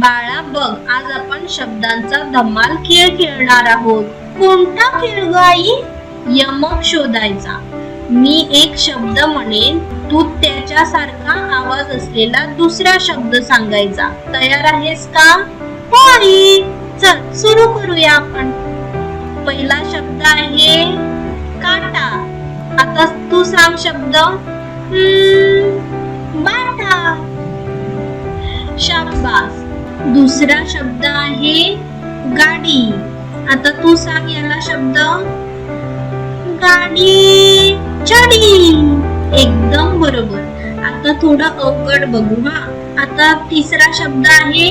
बाळा बघ आज आपण शब्दांचा धमाल खेळ खेळणार आहोत. कोणता खेळ ग आई? यमक शोधायचा. मी एक शब्द म्हणेन तू त्याच्यासारखा आवाज असलेला दुसरा शब्द सांगायचा. तयार आहेस का? हो आई. चल सुरू करूया आपण. पहिला शब्द आहे काटा. आता तू सांग शब्द. हम्म, दुसरा शब्द आहे गाडी. आता तू सांग याला शब्द. गाडी. चडी. एकदम बरोबर. आता थोडं अवघड बघू हा. आता तिसरा शब्द आहे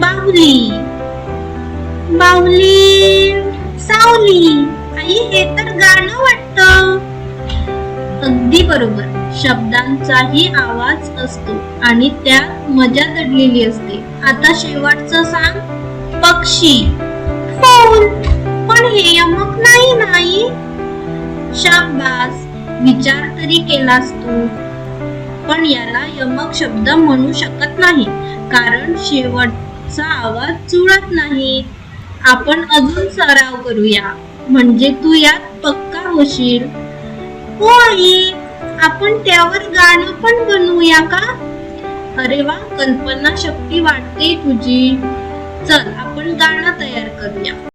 बाहुली बाहुली सावली. आई हे तर गाणं वाटतं. अगदी बरोबर. शब्दांचाही आवाज असतो आणि त्यात मजा दडलेली असते. आता शेवटचं सांग. पक्षी. फूल. पण हे यमक नाही नाही. शाबास. विचार तरी केलास तू. पण याला यमक शब्द म्हणू शकत नाही कारण शेवटचा आवाज जुळत नाही. आपण अजून सराव करूया. म्हणजे तू यात पक्का होशील. हो आई आपण त्यावर गाणं पण बनवूया का? अरे वा कल्पना शक्ती वाटते तुझी. चल आपण गाणं तयार करूया.